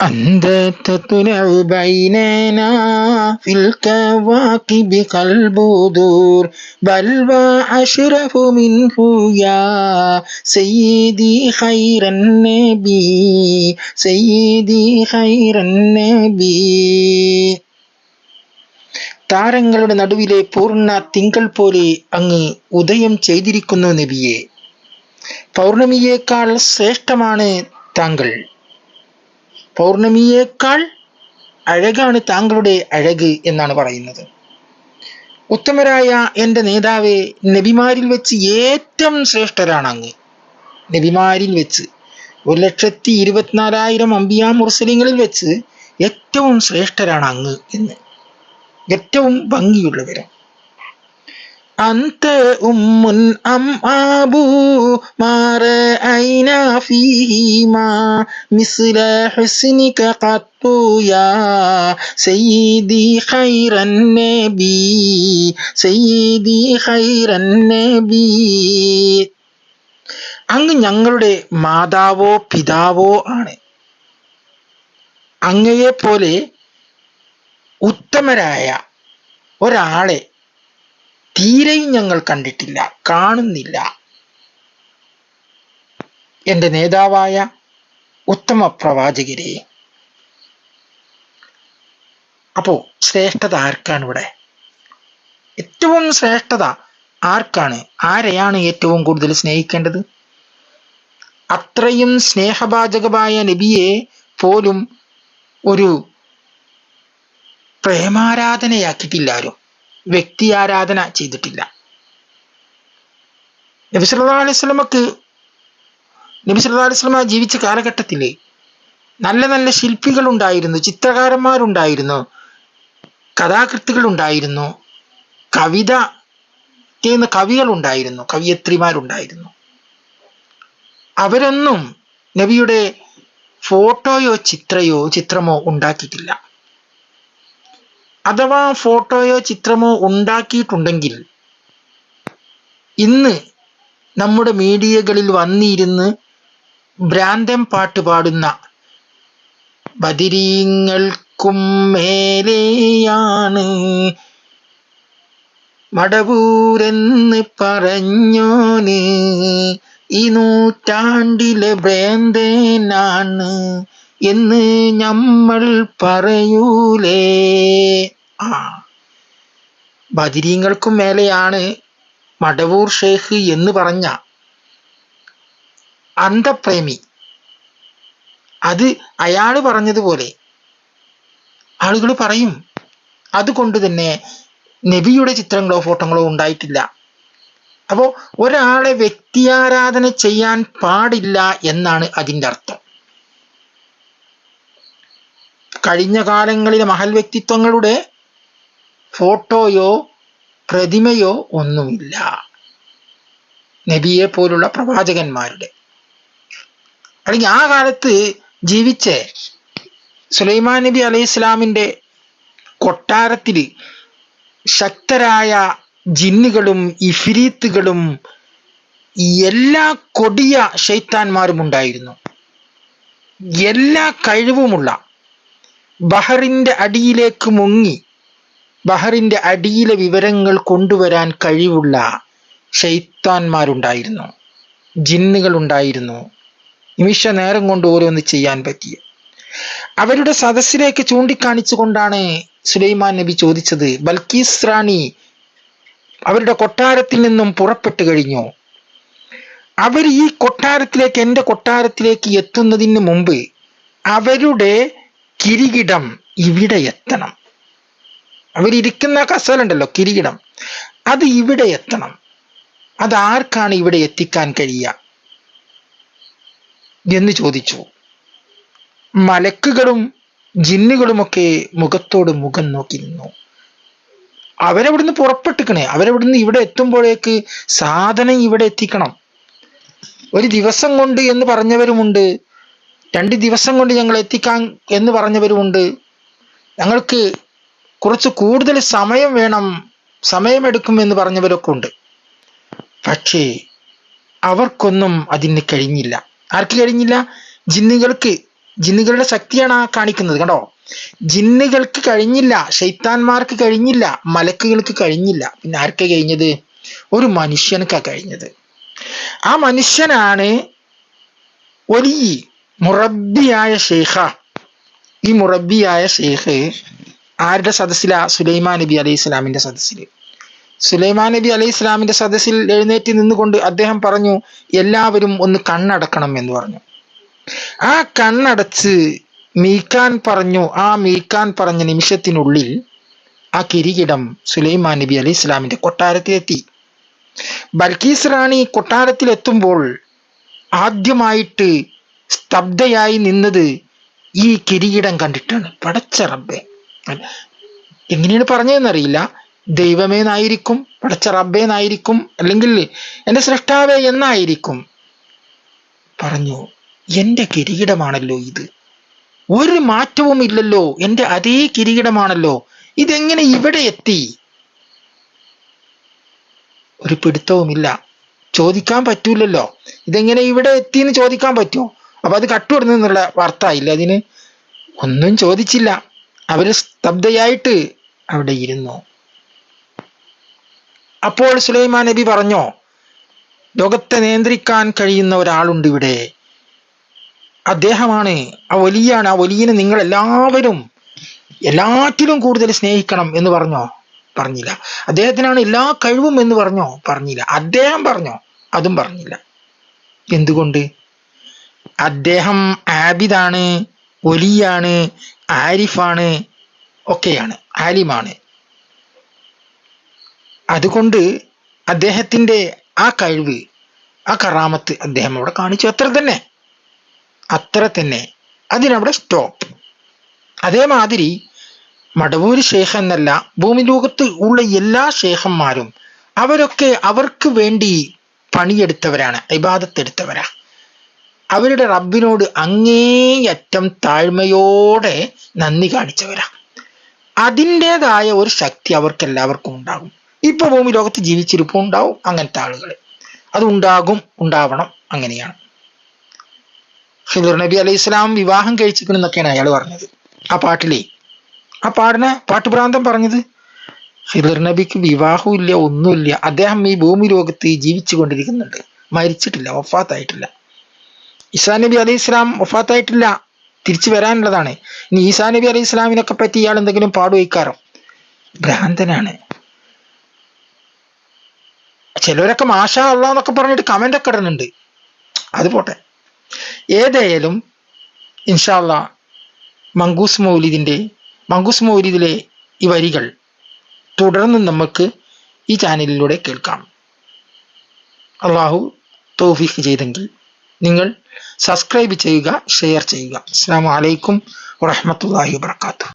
أنت تطلع بيننا في الكواكب كالبدور بل وأشرف منه يا سيدي خير النبي سيدي خير النبي താരങ്ങളുടെ നടുവിലെ പൂർണ്ണ തിങ്കൾ പോലെ അങ്ങ് ഉദയം ചെയ്തിരിക്കുന്നു നബിയെ പൗർണമിയേക്കാൾ ശ്രേഷ്ഠമാണ് താങ്കൾ പൗർണമിയേക്കാൾ അഴകാണ് താങ്കളുടെ അഴക് എന്നാണ് പറയുന്നത്. ഉത്തമരായ എന്റെ നേതാവെ നബിമാരിൽ വെച്ച് ഏറ്റവും ശ്രേഷ്ഠരാണ് അങ്ങ് നബിമാരിൽ വെച്ച് ഒരു ലക്ഷത്തി ഇരുപത്തിനാലായിരം അമ്പിയാ മുർസലിങ്ങളിൽ വെച്ച് ഏറ്റവും ശ്രേഷ്ഠരാണ് അങ്ങ് എന്ന്. ഏറ്റവും ഭംഗിയുള്ളവരും أنت أم أم أبو ما رأينا فيهما مثل حسنك قط يا سيدي خير النبي سيدي خير النبي അങ്ങ് ഞങ്ങളുടെ മാതാവോ പിതാവോ ആണ് അങ്ങയെ പോലെ ഉത്തമരായ ഒരാളെ തീരെയും ഞങ്ങൾ കണ്ടിട്ടില്ല കാണുന്നില്ല. എന്റെ നേതാവായ ഉത്തമ പ്രവാചകരെ. അപ്പോ ശ്രേഷ്ഠത ആർക്കാണ് ഇവിടെ? ഏറ്റവും ശ്രേഷ്ഠത ആർക്കാണ്? ആരെയാണ് ഏറ്റവും കൂടുതൽ സ്നേഹിക്കേണ്ടത്? അത്രയും സ്നേഹപാചകമായ നബിയെ പോലും ഒരു പ്രേമാരാധനയാക്കിയിട്ടില്ല ആരും വ്യക്തി ആരാധന ചെയ്തിട്ടില്ല. നബി സല്ലല്ലാഹു അലൈഹി വസല്ലമക്ക് നബി സല്ലല്ലാഹു അലൈഹി വസല്ലമ ജീവിച്ച കാലഘട്ടത്തിൽ നല്ല നല്ല ശില്പികൾ ഉണ്ടായിരുന്നു ചിത്രകാരന്മാരുണ്ടായിരുന്നു കഥാകൃത്തുകൾ ഉണ്ടായിരുന്നു കവിത ചെയ്യുന്ന കവികൾ ഉണ്ടായിരുന്നു കവിയത്രിമാരുണ്ടായിരുന്നു. അവരൊന്നും നബിയുടെ ഫോട്ടോയോ ചിത്രയോ ചിത്രമോ ഉണ്ടാക്കിയിട്ടില്ല. അഥവാ ഫോട്ടോയോ ചിത്രമോ ഉണ്ടാക്കിയിട്ടുണ്ടെങ്കിൽ ഇന്ന് നമ്മുടെ മീഡിയകളിൽ വന്നിരുന്ന് ഭ്രാന്തം പാട്ട് പാടുന്ന ബദിരീങ്ങൾക്കും മേലെയാണ് മടവൂരെന്ന് പറഞ്ഞോന് ഈ നൂറ്റാണ്ടിലെ ഭ്രാന്തനാണ് എന്ന് നമ്മൾ പറയൂലേ. ആ. ബദിരീങ്ങൾക്കും മേലെയാണ് മടവൂർ ഷേഖ് എന്ന് പറഞ്ഞ അന്ധപ്രേമി. അത് അയാൾ പറഞ്ഞതുപോലെ ആളുകൾ പറയും അതുകൊണ്ട് തന്നെ നബിയുടെ ചിത്രങ്ങളോ ഫോട്ടോകളോ ഉണ്ടായിട്ടില്ല. അപ്പോൾ ഒരാളെ വ്യക്തിയാരാധന ചെയ്യാൻ പാടില്ല എന്നാണ് അതിന്റെ അർത്ഥം. കഴിഞ്ഞ കാലങ്ങളിലെ മഹൽ വ്യക്തിത്വങ്ങളുടെ ഫോട്ടോയോ പ്രതിമയോ ഒന്നുമില്ല. നബിയെ പോലുള്ള പ്രവാചകന്മാരുടെ. അല്ലെങ്കിൽ ആ കാലത്ത് ജീവിച്ച സുലൈമാൻ നബി അലൈഹി ഇസ്ലാമിന്റെ കൊട്ടാരത്തിൽ ശക്തരായ ജിന്നുകളും ഇഫിരീത്തുകളും എല്ലാ കൊടിയ ഷെയ്ത്താന്മാരും ഉണ്ടായിരുന്നു. എല്ലാ കഴിവുമുള്ള ബഹറിന്റെ അടിയിലേക്ക് മുങ്ങി ബഹറിന്റെ അടിയിലെ വിവരങ്ങൾ കൊണ്ടുവരാൻ കഴിവുള്ള ഷെയ്ത്താന്മാരുണ്ടായിരുന്നു ജിന്നുകൾ ഉണ്ടായിരുന്നു നിമിഷ നേരം കൊണ്ട് ഓരോന്ന് ചെയ്യാൻ പറ്റിയ. അവരുടെ സദസ്സിലേക്ക് ചൂണ്ടിക്കാണിച്ചുകൊണ്ടാണ് സുലൈമാൻ നബി ചോദിച്ചത് ബൽക്കീസ് റാണി അവരുടെ കൊട്ടാരത്തിൽ നിന്നും പുറപ്പെട്ടു കഴിഞ്ഞു? അവർ ഈ കൊട്ടാരത്തിലേക്ക് എന്റെ കൊട്ടാരത്തിലേക്ക് എത്തുന്നതിന് മുമ്പ് അവരുടെ കിരീടം ഇവിടെ എത്തണം. അവരിയ്ക്കുന്ന കസലുണ്ടല്ലോ കിരീടം. അത് ഇവിടെ എത്തണം. അത് ആർക്കാണ് ഇവിടെ എത്തിക്കാൻ കഴിയുക? എന്ന് ചോദിച്ചു. മലക്കുകളും ജിന്നുകളുമൊക്കെ മുഖത്തോട് മുഖം നോക്കി നിന്നു. അവരവിടുന്ന് പുറപ്പെട്ടിക്കണേ? അവരവിടുന്ന് ഇവിടെ എത്തുമ്പോഴേക്ക് സാധനം ഇവിടെ എത്തിക്കണം. ഒരു ദിവസം കൊണ്ട് എന്ന് പറഞ്ഞവരുമുണ്ട്. രണ്ട് ദിവസം കൊണ്ട് ഞങ്ങൾ എത്തിക്കാൻ എന്ന് പറഞ്ഞവരുമുണ്ട്. ഞങ്ങൾക്ക് കുറച്ച് കൂടുതൽ സമയം വേണം സമയമെടുക്കും എന്ന് പറഞ്ഞവരൊക്കെ ഉണ്ട് പക്ഷേ അവർക്കൊന്നും അതിന് കഴിഞ്ഞില്ല. ആർക്ക് കഴിഞ്ഞില്ല? ജിന്നുകൾക്ക്. ജിന്നുകളുടെ ശക്തിയാണ് ആ കാണിക്കുന്നത് കണ്ടോ? ജിന്നുകൾക്ക് കഴിഞ്ഞില്ല ഷെയ്ത്താന്മാർക്ക് കഴിഞ്ഞില്ല മലക്കുകൾക്ക് കഴിഞ്ഞില്ല. പിന്നെ ആർക്കാ കഴിഞ്ഞത്? ഒരു മനുഷ്യനക്കാ കഴിഞ്ഞത്. ആ മനുഷ്യനാണ് ഒരു മുറബിയായ ഷെയ്ഖ ഈ മുറബിയായ ഷെയ്ഖ് ആരുടെ സദസ്സിലാ? സുലൈമാൻ നബി അലൈഹി സ്വലാമിന്റെ സദസ്സിൽ സുലൈമാൻ നബി അലൈഹി സ്വലാമിന്റെ സദസ്സിൽ എഴുന്നേറ്റ് നിന്നുകൊണ്ട് അദ്ദേഹം പറഞ്ഞു എല്ലാവരും ഒന്ന് കണ്ണടക്കണം എന്ന് പറഞ്ഞു. ആ കണ്ണടച്ച് മീക്കാൻ പറഞ്ഞു ആ മീക്കാൻ പറഞ്ഞ നിമിഷത്തിനുള്ളിൽ ആ കിരീടം സുലൈമാൻ നബി അലൈഹി ഇസ്ലാമിന്റെ കൊട്ടാരത്തിലെത്തി. ബൽക്കീസ് റാണി കൊട്ടാരത്തിലെത്തുമ്പോൾ ആദ്യമായിട്ട് സ്തബ്ധയായി നിന്നത് ഈ കിരീടം കണ്ടിട്ടാണ്. പടച്ച റബ്ബെ. എങ്ങനെയാണ് പറഞ്ഞതെന്നറിയില്ല. ദൈവമേനായിരിക്കും പടച്ച റബ്ബേനായിരിക്കും അല്ലെങ്കിൽ എന്റെ സൃഷ്ടാവേ എന്നായിരിക്കും. പറഞ്ഞു എന്റെ കിരീടമാണല്ലോ ഇത്. ഒരു മാറ്റവും ഇല്ലല്ലോ എന്റെ അതേ കിരീടമാണല്ലോ. ഇതെങ്ങനെ ഇവിടെ എത്തി? ഒരു പിടുത്തവുമില്ല. ചോദിക്കാൻ പറ്റൂലല്ലോ. ഇതെങ്ങനെ ഇവിടെ എത്തി എന്ന് ചോദിക്കാൻ പറ്റുമോ? അപ്പൊ അത് കട്ടുപിടുന്നുള്ള വാർത്ത ഇല്ല അതിന്. ഒന്നും ചോദിച്ചില്ല. അവർ സ്തബ്ധയായിട്ട് അവിടെ ഇരുന്നു. അപ്പോൾ സുലൈമാൻ നബി പറഞ്ഞോ ലോകത്തെ നിയന്ത്രിക്കാൻ കഴിയുന്ന ഒരാളുണ്ട് ഇവിടെ. അദ്ദേഹമാണ് ആ വലിയാണ് ആ വലിയനെ നിങ്ങൾ എല്ലാവരും എല്ലാറ്റിലും കൂടുതൽ സ്നേഹിക്കണം എന്ന് പറഞ്ഞോ? പറഞ്ഞില്ല. അദ്ദേഹത്തിനാണ് എല്ലാ കഴിവും എന്ന് പറഞ്ഞോ? പറഞ്ഞില്ല. അദ്ദേഹം പറഞ്ഞോ? അതും പറഞ്ഞില്ല. എന്തുകൊണ്ട്? അദ്ദേഹം ആബിദാണ്. ഒലിയാണ് ആരിഫാണ് ഒക്കെയാണ് ആലിമാണ്. അതുകൊണ്ട് അദ്ദേഹത്തിന്റെ ആ കഴിവ് ആ കറാമത്ത് അദ്ദേഹം അവിടെ കാണിച്ചു. അത്ര തന്നെ അത്ര തന്നെ. അതിനവിടെ സ്റ്റോപ്പ് അതേമാതിരി മടവൂര് ശേഖ എന്നല്ല ഭൂമി ലോകത്ത് ഉള്ള എല്ലാ ഷേഖന്മാരും അവരൊക്കെ അവർക്ക് വേണ്ടി പണിയെടുത്തവരാണ് ഇബാദത്തെടുത്തവരാ. അവരുടെ റബ്ബിനോട് അങ്ങേയറ്റം താഴ്മയോടെ നന്ദി കാണിച്ചവരാ. അതിന്റെതായ ഒരു ശക്തി അവർക്ക് എല്ലാവർക്കും ഉണ്ടാകും. ഇപ്പൊ ഭൂമി ലോകത്ത് ജീവിച്ചിരിപ്പും ഉണ്ടാവും അങ്ങനത്തെ ആളുകൾ അത് ഉണ്ടാകും ഉണ്ടാവണം അങ്ങനെയാണ്. ഹിദുർ നബി അലൈഹി സ്വലാം വിവാഹം കഴിച്ചിരിക്കണമെന്നൊക്കെയാണ് അയാൾ പറഞ്ഞത്. ആ പാട്ടിലേ. ആ പാടിനെ പാട്ടുഭ്രാന്തം പറഞ്ഞത്? ഹിദുർ നബിക്ക് വിവാഹവും ഇല്ല ഒന്നുമില്ല. അദ്ദേഹം ഈ ഭൂമി ലോകത്ത് ജീവിച്ചു കൊണ്ടിരിക്കുന്നുണ്ട് മരിച്ചിട്ടില്ല വഫാത്തായിട്ടില്ല. ഈസാ നബി അലി ഇസ്ലാം വഫാത്തായിട്ടില്ല. തിരിച്ചു വരാനുള്ളതാണ്. ഇനി ഈസാ നബി അലി ഇസ്ലാമിനൊക്കെ പറ്റി ഇയാൾ എന്തെങ്കിലും പാടുവയ്ക്കാറോ? ഭ്രാന്തനാണ്. ചിലരൊക്കെ മാഷാ അള്ളാ എന്നൊക്കെ പറഞ്ഞിട്ട് കമന്റ് ഒക്കെ ഇടുന്നുണ്ട്. അത് പോട്ടെ. ഏതായാലും ഇൻഷാല്ല മങ്കൂസ് മൗലിദിന്റെ മങ്കൂസ് മൗലിദിലെ ഈ വരികൾ തുടർന്ന് നമുക്ക് ഈ ചാനലിലൂടെ കേൾക്കാം. അള്ളാഹു തോഫിക്ക് ചെയ്തെങ്കിൽ നിങ്ങൾ സബ്സ്ക്രൈബ് ചെയ്യുക ഷെയർ ചെയ്യുക. അസ്സാം വലൈക്കും വാഹമത്തല്ലാഹി വാത്തു